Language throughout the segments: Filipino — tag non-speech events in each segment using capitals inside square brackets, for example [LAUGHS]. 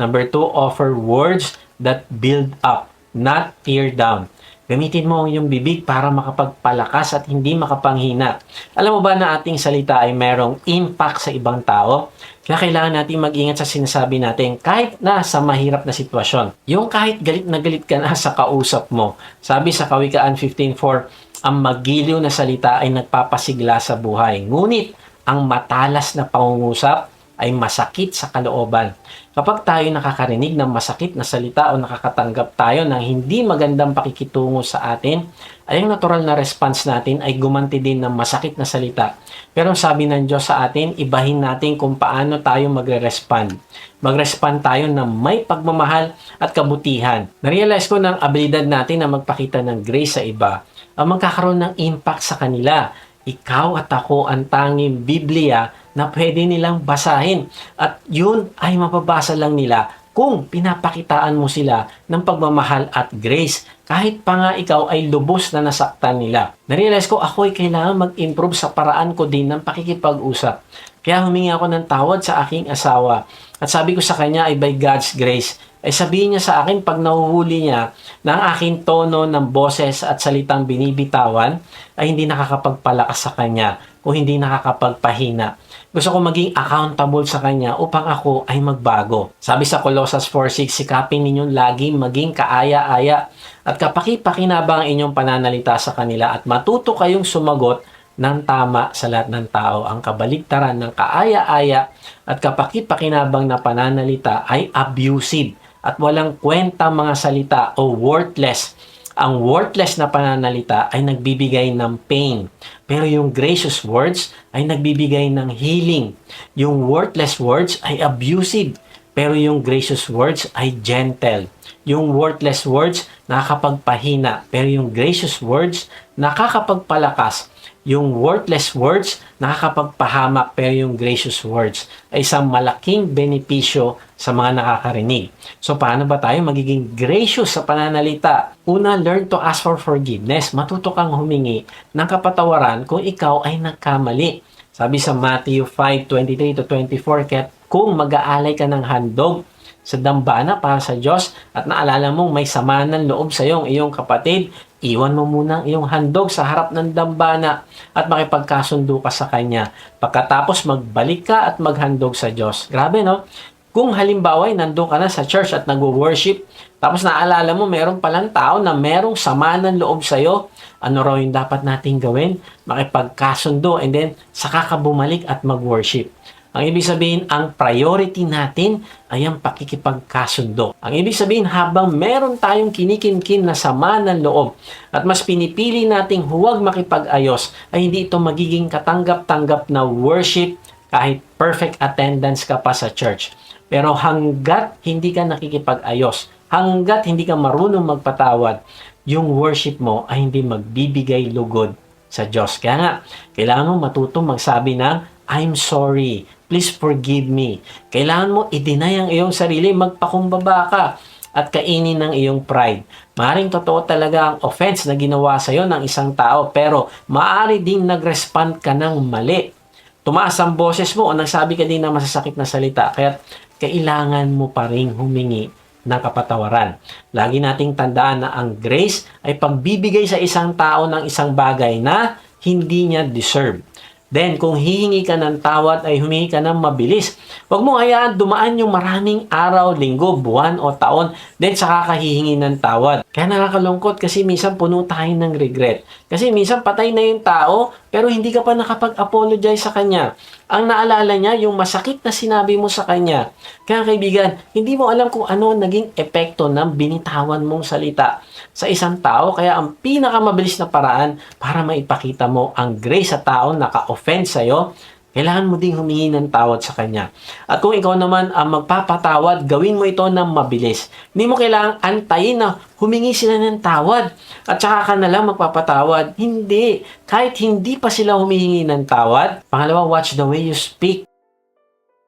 Number two, offer words that build up, not tear down. Gamitin mo ang iyong bibig para makapagpalakas at hindi makapanghina. Alam mo ba na ating salita ay merong impact sa ibang tao? Kaya kailangan natin mag-ingat sa sinasabi natin kahit na sa mahirap na sitwasyon. Yung kahit galit na galit ka na [LAUGHS] sa kausap mo. Sabi sa Kawikaan 15.4, ang magiliw na salita ay nagpapasigla sa buhay. Ngunit, ang matalas na pangungusap ay masakit sa kalooban. Kapag tayo nakakarinig ng masakit na salita o nakakatanggap tayo ng hindi magandang pakikitungo sa atin, ay ang natural na response natin ay gumanti din ng masakit na salita. Pero sabi ng Diyos sa atin, ibahin natin kung paano tayo magre-respond. Mag-respond tayo na may pagmamahal at kabutihan. Narealize ko ng abilidad natin na magpakita ng grace sa iba ang magkakaroon ng impact sa kanila. Ikaw at ako ang tanging Biblia na pwede nilang basahin. At yun ay mapabasa lang nila kung pinapakitaan mo sila ng pagmamahal at grace kahit pa nga ikaw ay lubos na nasaktan nila. Narealize ko ako ay kailangan mag-improve sa paraan ko din ng pakikipag-usap. Kaya humingi ako ng tawad sa aking asawa. At sabi ko sa kanya ay by God's grace, ay sabihin niya sa akin pag nahuhuli niya na ang aking tono ng boses at salitang binibitawan ay hindi nakakapagpalakas sa kanya o hindi nakakapagpahina. Gusto ko maging accountable sa kanya upang ako ay magbago. Sabi sa Colossus 4.6, sikapin ninyong laging maging kaaya-aya at kapaki-pakinabang ang inyong pananalita sa kanila at matuto kayong sumagot ng tama sa lahat ng tao. Ang kabaligtaran ng kaaya-aya at kapaki-pakinabang na pananalita ay abusive at walang kwenta mga salita o worthless. Ang worthless na pananalita ay nagbibigay ng pain. Pero yung gracious words ay nagbibigay ng healing. Yung worthless words ay abusive. Pero yung gracious words ay gentle. Yung worthless words nakakapagpahina. Pero yung gracious words nakakapagpalakas. Yung worthless words nakakapagpahamak. Pero yung gracious words ay isang malaking benepisyo sa mga nakakarinig. So, paano ba tayo magiging gracious sa pananalita? Una, learn to ask for forgiveness. Matuto kang humingi ng kapatawaran kung ikaw ay nagkamali. Sabi sa Matthew 5:23 to 24, kaya kung mag-aalay ka ng handog sa dambana para sa Diyos at naalala mong may sama ng loob sa iyong iyong kapatid, iwan mo muna ang iyong handog sa harap ng dambana at makipagkasundo ka sa Kanya. Pagkatapos magbalik ka at maghandog sa Diyos. Grabe no? Kung halimbawa ay nandun ka na sa church at nag-worship, tapos naalala mo meron palang tao na merong sama ng loob sa'yo, ano raw yung dapat nating gawin? Makipagkasundo and then saka ka bumalik at mag-worship. Ang ibig sabihin, ang priority natin ay ang pakikipagkasundo. Ang ibig sabihin, habang meron tayong kinikinkin na sama ng loob at mas pinipili nating huwag makipag-ayos, ay hindi ito magiging katanggap-tanggap na worship kahit perfect attendance ka pa sa church. Pero hanggat hindi ka nakikipag-ayos, hanggat hindi ka marunong magpatawad, yung worship mo ay hindi magbibigay lugod sa Diyos. Kaya nga, kailangan mo matutong magsabi ng, I'm sorry. Please forgive me. Kailangan mo i-deny ang iyong sarili, magpakumbaba ka at kainin ng iyong pride. Maring totoo talaga ang offense na ginawa sa iyo ng isang tao, pero maari ding nag-respond ka ng mali. Tumaas ang boses mo o nagsabi ka din ng masasakit na salita, kaya kailangan mo pa rin humingi ng kapatawaran. Lagi nating tandaan na ang grace ay pagbibigay sa isang tao ng isang bagay na hindi niya deserve. Then, kung hihingi ka ng tawad, ay humingi ka ng mabilis. Huwag mo hayaan dumaan yung maraming araw, linggo, buwan o taon, then saka ka hihingi ng tawad. Kaya nakakalungkot kasi minsan puno tayo ng regret. Kasi minsan patay na yung tao, pero hindi ka pa nakapag-apologize sa kanya. Ang naalala niya, yung masakit na sinabi mo sa kanya. Kaya kaibigan, hindi mo alam kung ano naging epekto ng binitawan mong salita sa isang tao. Kaya ang pinakamabilis na paraan para maipakita mo ang grace sa tao na ka-offend sa'yo, kailangan mo ding humingi ng tawad sa kanya. At kung ikaw naman ang magpapatawad, gawin mo ito ng mabilis. Hindi mo kailangang antayin na humingi sila ng tawad at saka ka na lang magpapatawad. Hindi. Kahit hindi pa sila humihingi ng tawad. Pangalawa, watch the way you speak.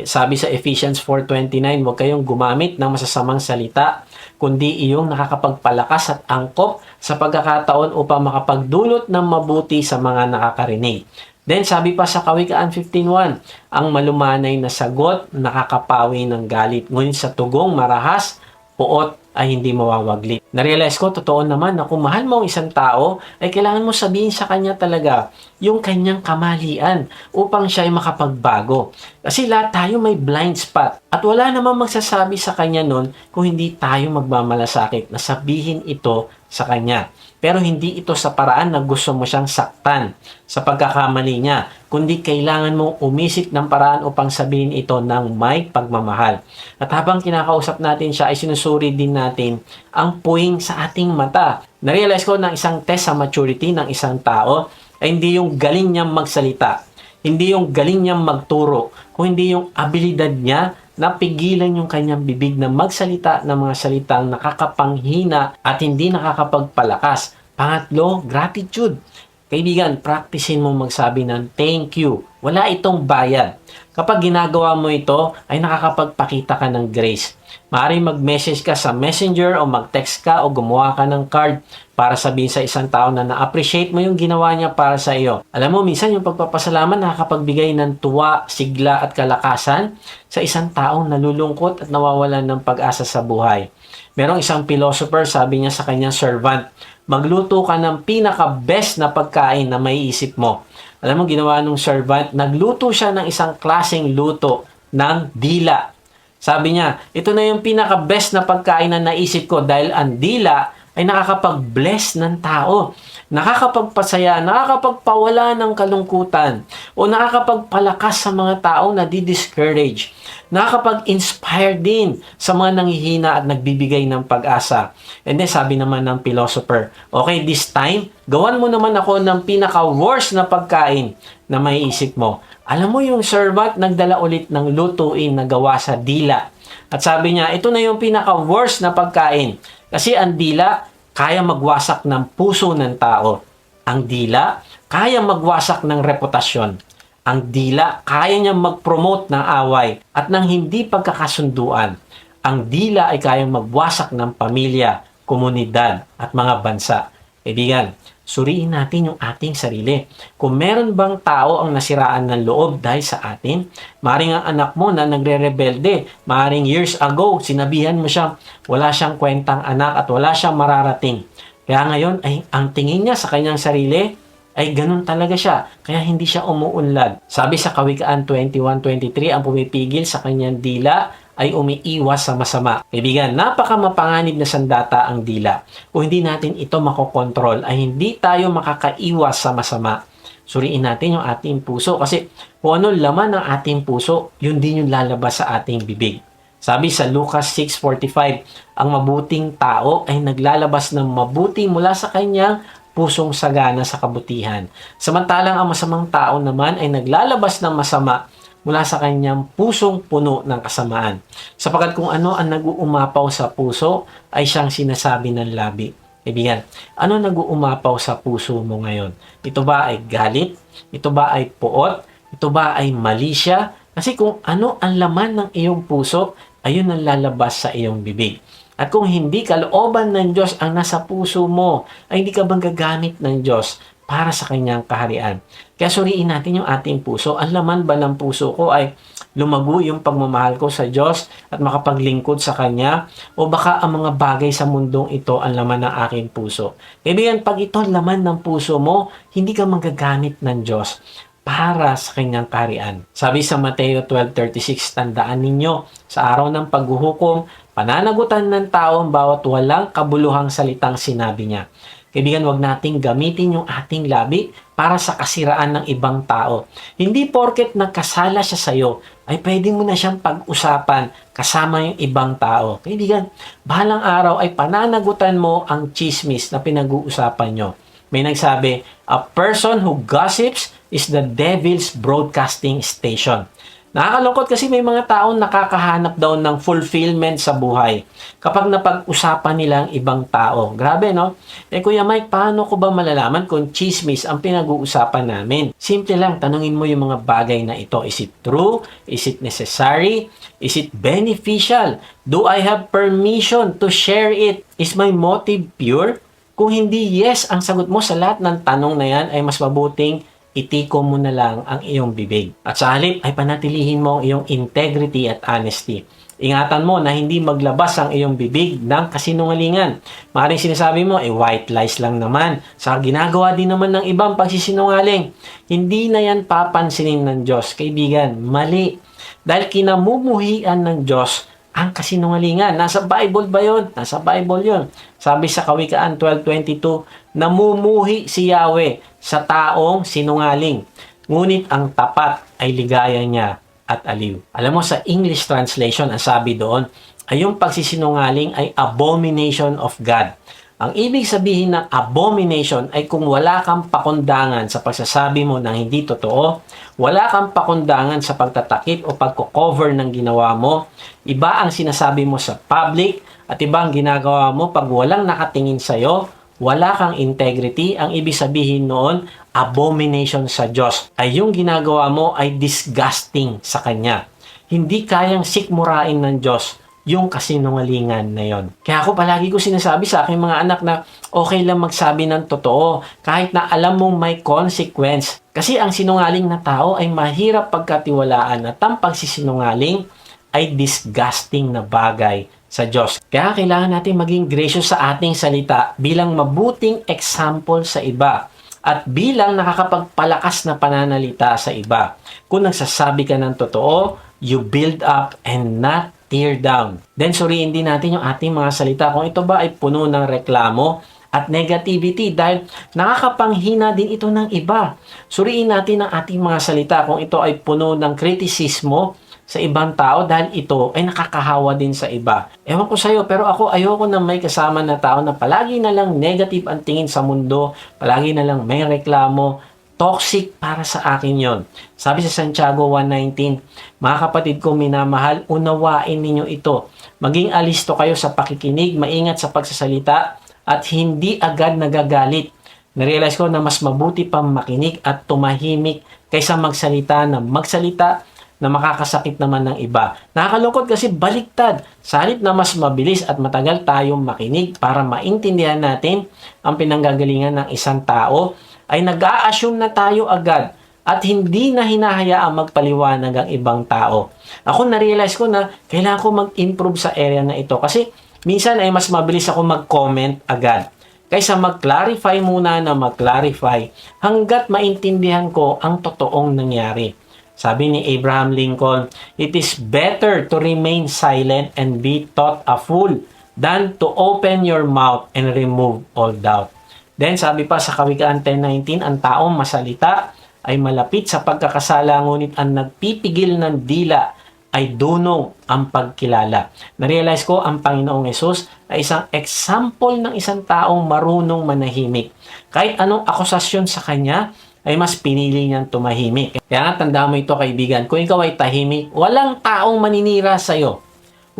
Sabi sa Ephesians 4.29, huwag kayong gumamit ng masasamang salita, kundi iyong nakakapagpalakas at angkop sa pagkakataon upang makapagdulot ng mabuti sa mga nakakarinig. Then sabi pa sa Kawikaan 15.1, ang malumanay na sagot nakakapawi ng galit. Ngunit sa tugong marahas, puot ay hindi mawawaglit. Narealize ko, totoo naman na kung mahal mo ang isang tao, ay kailangan mo sabihin sa kanya talaga yung kanyang kamalian upang siya ay makapagbago. Kasi lahat tayo may blind spot. At wala namang magsasabi sa kanya nun kung hindi tayo magmamalasakit na sabihin ito sa kanya. Pero hindi ito sa paraan na gusto mo siyang saktan sa pagkakamali niya, kundi kailangan mo umisip ng paraan upang sabihin ito ng may pagmamahal. At habang kinakausap natin siya, ay sinusuri din natin ang puwing sa ating mata. Narealize ko na isang test sa maturity ng isang tao ay hindi yung galing niyang magsalita, hindi yung galing niyang magturo, kung hindi yung abilidad niya na pigilan yung kanyang bibig na magsalita ng mga salitang nakakapanghina at hindi nakakapagpalakas. Pangatlo, gratitude. Kaibigan, practicein mo magsabi ng thank you. Wala itong bayad. Kapag ginagawa mo ito, ay nakakapagpakita ka ng grace. Maaari mag-message ka sa messenger o mag-text ka o gumawa ka ng card para sabihin sa isang tao na na-appreciate mo yung ginawa niya para sa iyo. Alam mo, minsan yung pagpapasalamat nakakapagbigay ng tuwa, sigla at kalakasan sa isang taong nalulungkot at nawawalan ng pag-asa sa buhay. Merong isang philosopher, sabi niya sa kanyang servant, magluto ka ng pinaka-best na pagkain na maiisip mo. Alam mo, ginawa nung servant, nagluto siya ng isang klaseng luto ng dila. Sabi niya, ito na yung pinaka-best na pagkain na naisip ko dahil ang dila ay nakakapag-bless ng tao. Nakakapagpasaya, nakakapagpawala ng kalungkutan, o nakakapagpalakas sa mga tao na di-discourage. Nakakapag-inspire din sa mga nanghihina at nagbibigay ng pag-asa. And then sabi naman ng philosopher, okay, this time, gawan mo naman ako ng pinaka-worst na pagkain na maiisip mo. Alam mo yung servant, nagdala ulit ng lutuin na gawa sa dila. At sabi niya, ito na yung pinaka-worst na pagkain. Kasi ang dila, kaya magwasak ng puso ng tao. Ang dila, kaya magwasak ng reputasyon. Ang dila, kaya niya mag-promote ng away at ng hindi pagkakasunduan. Ang dila ay kayang magwasak ng pamilya, komunidad at mga bansa. Kaibigan, suriin natin yung ating sarili. Kung meron bang tao ang nasiraan ng loob dahil sa atin, maring ang anak mo na nagre-rebelde, maring years ago, sinabihan mo siya, wala siyang kwentang anak at wala siyang mararating. Kaya ngayon, ay ang tingin niya sa kanyang sarili, ay ganun talaga siya. Kaya hindi siya umuunlad. Sabi sa Kawikaan 21.23, ang pumipigil sa kanyang dila ay umiiwas sa masama. Kaibigan, napaka mapanganib na sandata ang dila. Kung hindi natin ito makokontrol, ay hindi tayo makakaiwas sa masama. Suriin natin yung ating puso kasi kung ano laman ng ating puso, yun din yung lalabas sa ating bibig. Sabi sa Lucas 6.45, ang mabuting tao ay naglalabas ng mabuti mula sa kanyang pusong sagana sa kabutihan. Samantalang ang masamang tao naman ay naglalabas ng masama mula sa kanyang pusong puno ng kasamaan. Sapagat kung ano ang nag-uumapaw sa puso ay siyang sinasabi ng labi. Kaibigan, ano nag-uumapaw sa puso mo ngayon? Ito ba ay galit? Ito ba ay puot? Ito ba ay malisya? Kasi kung ano ang laman ng iyong puso, ayun ang lalabas sa iyong bibig. At kung hindi kalooban ng Diyos ang nasa puso mo, ay hindi ka bang gagamit ng Diyos para sa kanyang kaharian. Kaya suriin natin yung ating puso. Ang laman ba ng puso ko ay lumago yung pagmamahal ko sa Diyos at makapaglingkod sa Kanya? O baka ang mga bagay sa mundong ito ang laman ng aking puso? Kaibigan, pag ito ang laman ng puso mo, hindi ka magagamit ng Diyos para sa kanyang kaharian. Sabi sa Mateo 12.36, tandaan ninyo, sa araw ng paghuhukom, pananagutan ng tao ang bawat walang kabuluhang salitang sinabi niya. Kaibigan, wag nating gamitin yung ating labi para sa kasiraan ng ibang tao. Hindi porket nagkasala siya sa'yo, ay pwede mo na siyang pag-usapan kasama yung ibang tao. Kaibigan, bahalang araw ay pananagutan mo ang chismis na pinag-uusapan nyo. May nagsabi, a person who gossips is the devil's broadcasting station. Nakakalungkot kasi may mga taong nakakahanap daw ng fulfillment sa buhay kapag napag-usapan nila ang ibang tao. Grabe, no? Eh, Kuya Mike, paano ko ba malalaman kung chismis ang pinag-uusapan namin? Simple lang, tanungin mo yung mga bagay na ito. Is it true? Is it necessary? Is it beneficial? Do I have permission to share it? Is my motive pure? Kung hindi yes ang sagot mo sa lahat ng tanong na yan, ay mas mabuting itiko mo na lang ang iyong bibig. At sa halip ay panatilihin mo ang iyong integrity at honesty. Ingatan mo na hindi maglabas ang iyong bibig ng kasinungalingan. Maaaring sinasabi mo, eh white lies lang naman. Sa ginagawa din naman ng ibang pagsisinungaling. Hindi na yan papansinin ng Diyos. Kaibigan, mali. Dahil kinamumuhian ng Diyos ang kasinungalingan. Nasa Bible ba yon? Nasa Bible yon. Sabi sa Kawikaan 12.22, namumuhi si Yahweh sa taong sinungaling. Ngunit ang tapat ay ligaya niya at aliw. Alam mo, sa English translation, ang sabi doon, ay yung pagsisinungaling ay abomination of God. Ang ibig sabihin ng abomination ay kung wala kang pakundangan sa pagsasabi mo ng hindi totoo, wala kang pakundangan sa pagtatakip o pagko-cover ng ginawa mo, iba ang sinasabi mo sa public at iba ang ginagawa mo pag walang nakatingin sa'yo, wala kang integrity, ang ibig sabihin noon, abomination sa Diyos. Ay yung ginagawa mo ay disgusting sa Kanya. Hindi kayang sikmurain ng Diyos yung kasinungalingan na yon. Kaya ako palagi ko sinasabi sa aking mga anak na okay lang magsabi ng totoo kahit na alam mong may consequence. Kasi ang sinungaling na tao ay mahirap pagkatiwalaan at ang pagsisinungaling ay disgusting na bagay sa Diyos. Kaya kailangan natin maging gracious sa ating salita bilang mabuting example sa iba at bilang nakakapagpalakas na pananalita sa iba. Kung nagsasabi ka ng totoo, you build up and not tear down. Then suriin din natin yung ating mga salita kung ito ba ay puno ng reklamo at negativity dahil nakakapanghina din ito ng iba. Suriin natin ang ating mga salita kung ito ay puno ng kritisismo sa ibang tao dahil ito ay nakakahawa din sa iba. Ewan ko sa'yo, pero ako ayoko na may kasama na tao na palagi na lang negative ang tingin sa mundo, palagi na lang may reklamo, toxic para sa akin yon. Sabi sa Santiago 1.19, Mga kapatid ko minamahal, unawain ninyo ito. Maging alisto kayo sa pakikinig, maingat sa pagsasalita, at hindi agad nagagalit. Narealize ko na mas mabuti pang makinig at tumahimik kaysa magsalita na magsalita na makakasakit naman ng iba. Nakakalungkot kasi baliktad. Sa halip na mas mabilis at matagal tayong makinig para maintindihan natin ang pinanggagalingan ng isang tao, ay nag-a-assume na tayo agad at hindi na hinahayaang magpaliwanag ang ibang tao. Ako na-realize ko na kailangan ko mag-improve sa area na ito kasi minsan ay mas mabilis ako mag-comment agad kaysa mag-clarify muna na mag-clarify hanggat maintindihan ko ang totoong nangyari. Sabi ni Abraham Lincoln, It is better to remain silent and be taught a fool than to open your mouth and remove all doubt. Then sabi pa sa Kawikaan 10.19, ang taong masalita ay malapit sa pagkakasala ngunit ang nagpipigil ng dila ay dunong ang pagkilala. Narealize ko ang Panginoong Yesus ay isang example ng isang taong marunong manahimik. Kahit anong akusasyon sa kanya, ay mas pinili niyang tumahimik. Kaya nga tanda mo ito kaibigan, kung ikaw ay tahimik, walang taong maninira sa'yo.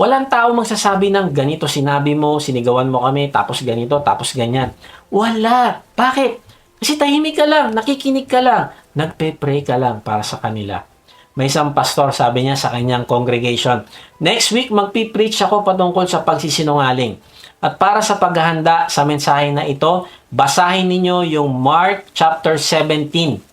Walang taong magsasabi ng ganito sinabi mo, sinigawan mo kami, tapos ganito, tapos ganyan. Wala. Bakit? Kasi tahimik ka lang, nakikinig ka lang, nagpe-pray ka lang para sa kanila. May isang pastor, sabi niya sa kanyang congregation, Next week, magpipreach ako patungkol sa pagsisinungaling. At para sa paghahanda sa mensahe na ito, basahin ninyo yung Mark chapter 17.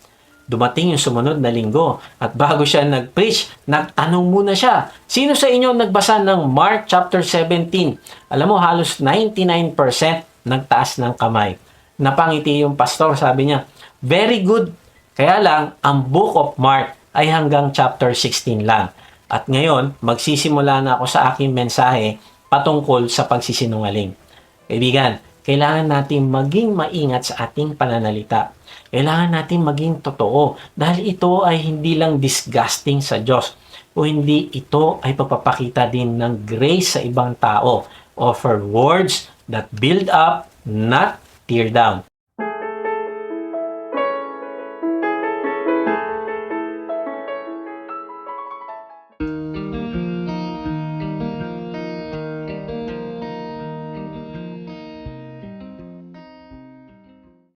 Dumating yung sumunod na linggo at bago siya nag-preach, nagtanong muna siya. Sino sa inyo nagbasa ng Mark chapter 17? Alam mo, halos 99% nagtaas ng kamay. Napangiti yung pastor, sabi niya, very good. Kaya lang, ang book of Mark ay hanggang chapter 16 lang. At ngayon, magsisimula na ako sa aking mensahe patungkol sa pagsisinungaling. Kaibigan, kailangan natin maging maingat sa ating pananalita. Kailangan natin maging totoo dahil ito ay hindi lang disgusting sa Diyos o hindi ito ay papapakita din ng grace sa ibang tao. Offer words that build up, not tear down.